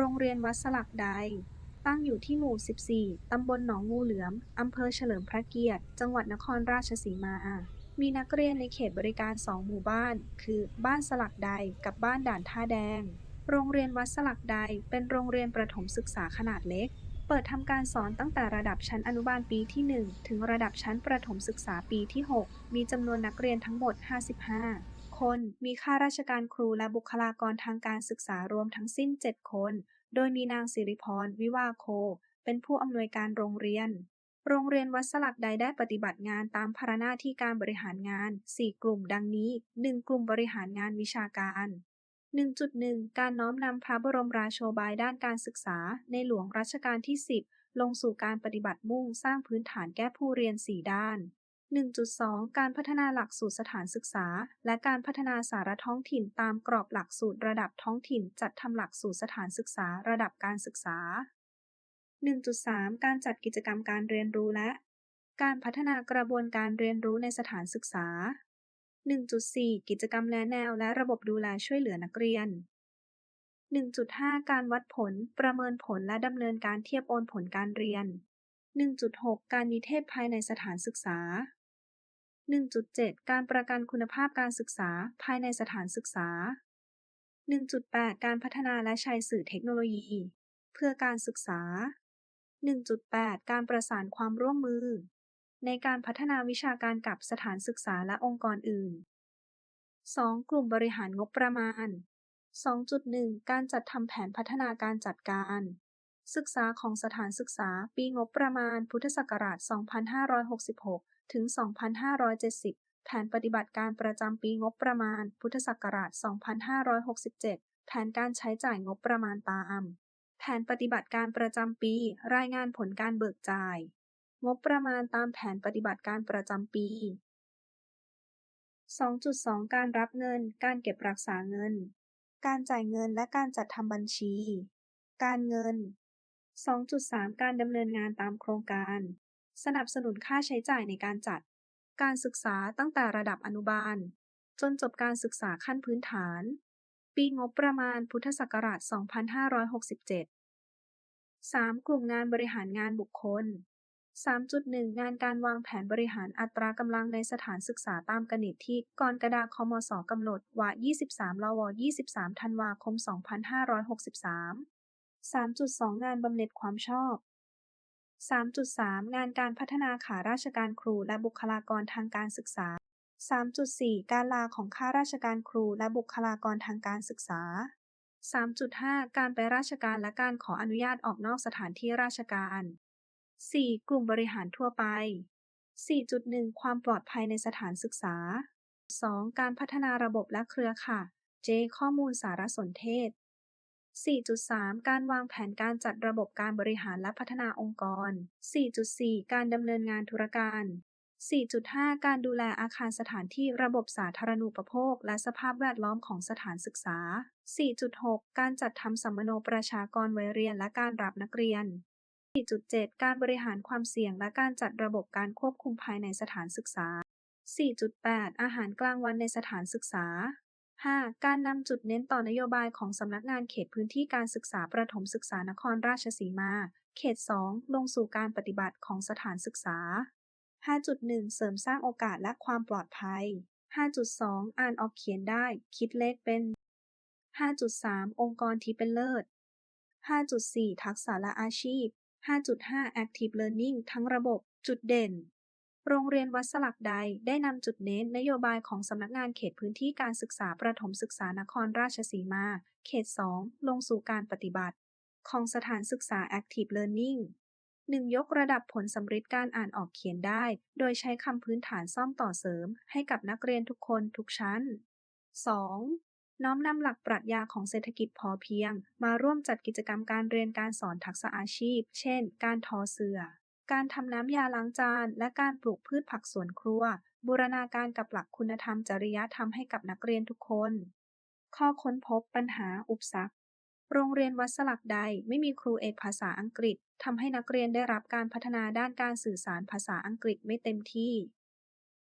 โรงเรียนวัดสลักใด ตั้งอยู่ที่หมู่ 14 ตำบลหนองงูเหลือม อำเภอเฉลิมพระเกียรติ จังหวัดนครราชสีมา มีนักเรียนในเขตบริการ 2 หมู่บ้าน คือบ้านสลักใดกับบ้านด่านท่าแดง โรงเรียนวัดสลักใดเป็นโรงเรียนประถมศึกษาขนาดเล็ก เปิดทำการสอนตั้งแต่ระดับชั้นอนุบาลปีที่ 1 ถึงระดับชั้นประถมศึกษาปีที่ 6 มีจำนวนนักเรียนทั้งหมด 55 คนมีข้าราชการครูและบุคลากรทางการศึกษารวมทั้งสิ้น 7 คน โดยมีนางสิริพร วิวาโค เป็นผู้อำนวยการโรงเรียน โรงเรียนวัดสลักใดได้ปฏิบัติงานตามภาระหน้าที่การบริหารงาน 4 กลุ่มดังนี้ 1. กลุ่มบริหารงานวิชาการ 1.1 การน้อมนำพระบรมราโชบายด้านการศึกษา ในหลวงรัชกาลที่ 10 ลงสู่การปฏิบัติมุ่งสร้างพื้นฐานแก้ผู้เรียน 4 ด้าน 1.2 การพัฒนาหลักสูตรสถานศึกษา และการพัฒนาสารท้องถิ่นตามกรอบหลักสูตรระดับท้องถิ่น จัดทำหลักสูตรสถานศึกษาระดับการศึกษา 1.3 การจัดกิจกรรมการเรียนรู้และ การพัฒนากระบวนการเรียนรู้ในสถานศึกษา 1.4 กิจกรรมแนะแนวและระบบดูแลช่วยเหลือนักเรียน 1.5 การวัดผล ประเมินผลและดำเนินการเทียบโอนผลการเรียน 1.6 การนิเทศภายในสถานศึกษา 1.7 การประกันคุณภาพการศึกษาภายในสถานศึกษา 1.8 การพัฒนาและใช้สื่อเทคโนโลยี เพื่อการศึกษา 1.8 การประสานความร่วมมือ ในการพัฒนาวิชาการกับสถานศึกษาและองค์กรอื่น 2. กลุ่มบริหารงบประมาณ 2.1 การจัดทำแผนพัฒนาการจัดการ ศึกษาของสถานศึกษา ปีงบประมาณ พุทธศักราช 2566 ถึง 2570 แผนปฏิบัติการประจำปีงบประมาณ พุทธศักราช 2567 แผนการใช้จ่ายงบประมาณตาม แผนปฏิบัติการประจำปี รายงานผลการเบิกจ่าย งบประมาณตามแผนปฏิบัติการประจำปี 2.2 การรับเงิน การเก็บรักษาเงิน การจ่ายเงินและการจัดทำบัญชี การเงิน 2.3 การดำเนินงานตามโครงการ สนับสนุนค่าใช้จ่ายในการจัด การศึกษาตั้งแต่ระดับอนุบาล จนจบการศึกษาขั้นพื้นฐาน ปีงบประมาณพุทธศักราช 2567 3. กลุ่มงานบริหารงานบุคคล 3.1 งานการวางแผนบริหารอัตรากำลังในสถานศึกษาตามกนิตที่กรกฎาคม ศ กำหนดวา23ลว23 ธันวาคม 2563 3.2 งานบำเหน็จความชอบ 3.3 งานการพัฒนาขาราชการครูและบุคลากรทางการศึกษา 3.4 การลาของข้าราชการครูและบุคลากรทางการศึกษา 3.5 การไปราชการและการขออนุญาตออกนอกสถานที่ราชการ 4. กลุ่มบริหารทั่วไป 4.1 ความปลอดภัยในสถานศึกษา 2. การพัฒนาระบบและเครือข่าย J ข้อมูลสารสนเทศ 4.3 การวางแผนการจัดระบบการบริหารและพัฒนาองค์กร 4.4 การดำเนินงานธุรการ 4.5 การดูแลอาคารสถานที่ระบบสาธารณูปโภค และสภาพแวดล้อมของสถานศึกษา 4.6 การจัดทำสัมมโนประชากรวัยเรียนและการรับนักเรียน 4.7 การบริหารความเสี่ยงและการจัดระบบการควบคุมภายในสถานศึกษา 4.8 อาหารกลางวันในสถานศึกษา 5. การนำจุดเน้นต่อนโยบายของสำนักงานเขตพื้นที่การศึกษาประถมศึกษานครราชสีมา เขต 2 ลงสู่การปฏิบัติของสถานศึกษา 5.1 เสริมสร้างโอกาสและความปลอดภัย 5.2 อ่านออกเขียนได้ คิดเลขเป็น 5.3 องค์กรที่เป็นเลิศ 5.4 ทักษะและอาชีพ 5.5 Active Learning ทั้งระบบ จุดเด่น โรงเรียนวัดสลักใดได้นำจุดเน้นนโยบายของสำนักงานเขตพื้นที่การศึกษาประถมศึกษานครราชสีมา เขต 2 ลงสู่การปฏิบัติ ของสถานศึกษา Active Learning 1. ยกระดับผลสำฤทธิ์การอ่านออกเขียนได้ โดยใช้คำพื้นฐานซ่อมต่อเสริม ให้กับนักเรียนทุกคนทุกชั้น 2. น้อมนำหลักปรัชญาของเศรษฐกิจพอเพียง มาร่วมจัดกิจกรรมการเรียนการสอนทักษะอาชีพ เช่น การทอเสื่อ การทำน้ำยาล้างจาน และการปลูกพืชผักสวนครัว บูรณาการกับหลักคุณธรรมจริยธรรมให้กับนักเรียนทุกคน ข้อค้นพบปัญหาอุปสรรค โรงเรียนวัดสลักใดไม่มีครูเอกภาษาอังกฤษทำให้นักเรียนได้รับการพัฒนาด้านการสื่อสารภาษาอังกฤษไม่เต็มที่